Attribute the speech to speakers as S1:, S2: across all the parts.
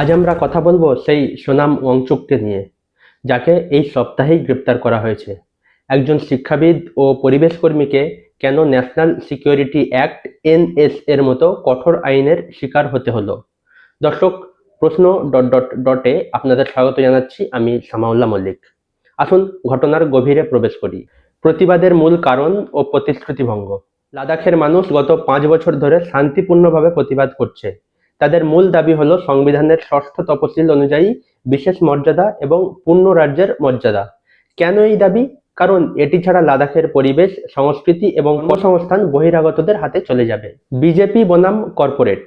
S1: আজ আমরা কথা বলব সেই সোনাম ওয়াংচুককে নিয়ে, যাকে এই সপ্তাহেই গ্রেপ্তার করা হয়েছে। একজন শিক্ষাবিদ ও পরিবেশ কর্মীকে কেন ন্যাশনাল সিকিউরিটি অ্যাক্ট এনএস এর মতো কঠোর আইনের শিকার হতে হলো? দর্শক, প্রশ্ন ডট ডট ডটে আপনাদের স্বাগত জানাচ্ছি আমি সামাউল্লাহ মল্লিক। আসুন ঘটনার গভীরে প্রবেশ করি। প্রতিবাদের মূল কারণ ও প্রতিশ্রুতিভঙ্গ। লাদাখের মানুষ গত পাঁচ বছর ধরে শান্তিপূর্ণভাবে প্রতিবাদ করছে। তাদের মূল দাবি হলো সংবিধানের ষষ্ঠ তপশিল অনুযায়ী বিশেষ মর্যাদা এবং পূর্ণ রাজ্যের মর্যাদা। কেন এই দাবি? কারণ এটি ছাড়া লাদাখের পরিবেশ, সংস্কৃতি এবং কর্মসংস্থান বহিরাগতদের হাতে চলে যাবে। বিজেপি বনাম কর্পোরেট।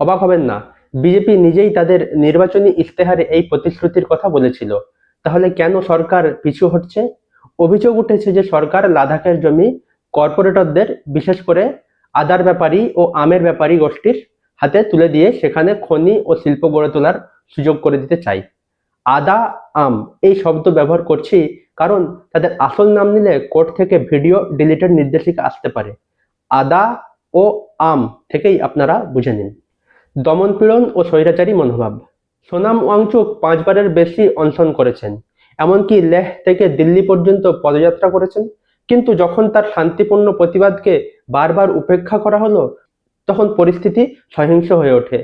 S1: অবাক হবেন না, বিজেপি নিজেই তাদের নির্বাচনী ইশতেহারে এই প্রতিশ্রুতির কথা বলেছিল। তাহলে কেন সরকার পিছু হটছে? অভিযোগ উঠেছে যে সরকার লাদাখের জমি কর্পোরেটরদের, বিশেষ করে আদার ব্যাপারী ও আমের ব্যাপারী গোষ্ঠীর হাতে তুলে দিয়ে সেখানে খনি ও শিল্প গড়ে তোলার সুযোগ করে দিতে চাই। আদা, আম এই শব্দ ব্যবহার করছি কারণ তাদের আসল নাম নিলে কোর্ট থেকে ভিডিও ডিলিটের নির্দেশিকা আসতে পারে। আদা ও আম থেকেই আপনারা বুঝে নিন। দমনপীড়ন ও স্বৈরাচারী মনোভাব। সোনাম ওয়াংচুক পাঁচবারের বেশি অনশন করেছেন। এমনকি লেহ থেকে দিল্লি পর্যন্ত পদযাত্রা করেছেন। কিন্তু যখন তার শান্তিপূর্ণ প্রতিবাদকে বারবার উপেক্ষা করা হলো তখন পরিস্থিতি সহিংস হয়ে ওঠে।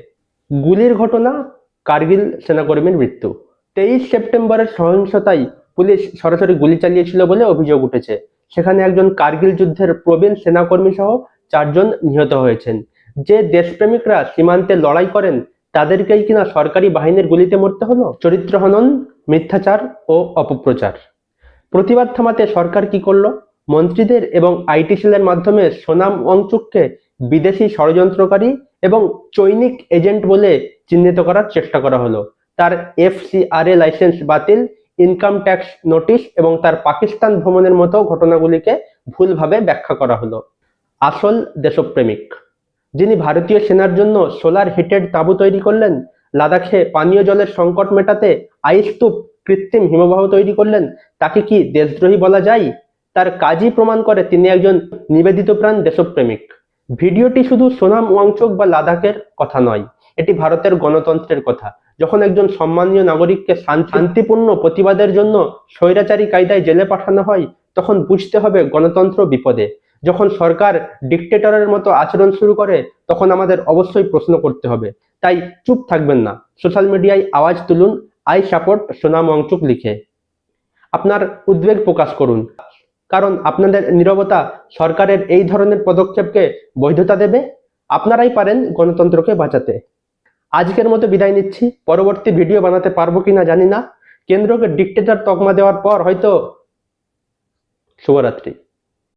S1: গুলির ঘটনা, কার্গিল সেনাকর্মীর মৃত্যু। তেইশ সেপ্টেম্বরের সহিংসতায় পুলিশ সরাসরি গুলি চালিয়েছিল বলে অভিযোগ উঠেছে। সেখানে একজন কার্গিল যুদ্ধের প্রবীণ সেনাকর্মী সহ চারজন নিহত হয়েছেন। যে দেশপ্রেমিকরা সীমান্তে লড়াই করেন, তাদেরকেই কিনা সরকারি বাহিনীর গুলিতে মরতে হলো? চরিত্র হনন, মিথ্যাচার ও অপপ্রচার। প্রতিবাদ থামাতে সরকার কি করল? মন্ত্রীদের এবং আইটি সেলের মাধ্যমে সোনাম ওয়াংচুককে বিদেশি ষড়যন্ত্রকারী এবং চৈনিক এজেন্ট বলে চিহ্নিত করার চেষ্টা করা হলো। তার এফসিআরএ লাইসেন্স বাতিল, ইনকাম ট্যাক্স নোটিশ এবং তার পাকিস্তান ভ্রমণের মতো ঘটনাগুলিকে ভুলভাবে ব্যাখ্যা করা হলো। আসল দেশপ্রেমিক, যিনি ভারতীয় সেনার জন্য সোলার হিটেড তাঁবু তৈরি করলেন, লাদাখে পানীয় জলের সংকট মেটাতে আইস্তূপ কৃত্রিম হিমবাহ তৈরি করলেন, তাকে কি দেশদ্রোহী বলা যায়? তার কাজই প্রমাণ করে তিনি একজন নিবেদিত প্রাণ দেশপ্রেমিক। ভিডিওটি শুধু সোনাম ওয়াংচুক বা লাদাখের কথা নয়, এটি ভারতের গণতন্ত্রের কথা। যখন একজন সম্মানীয় নাগরিককে শান্তিপূর্ণ প্রতিবাদের জন্য স্বৈরাচারী কায়দায় জেলে পাঠানো হয়, তখন বুঝতে হবে গণতন্ত্র বিপদে। যখন সরকার ডিকটেটরের মতো আচরণ শুরু করে, তখন আমাদের অবশ্যই প্রশ্ন করতে হবে। তাই চুপ থাকবেন না। সোশ্যাল মিডিয়ায় আওয়াজ তুলুন, আই সাপোর্ট সোনাম ওয়াংচুক লিখে। আপনার উদ্বেগ প্রকাশ করুন। কারণ আপনাদের নিরবতা সরকারের এই ধরনের পদক্ষেপকে বৈধতা দেবে। আপনারাই পারেন গণতন্ত্রকে বাঁচাতে। আজকের মতো বিদায় নিচ্ছি। পরবর্তী ভিডিও বানাতে পারব কিনা জানি না। কেন্দ্রকে ডিকটেটর তকমা দেওয়ার পর হয়তো শুভরাত্রি।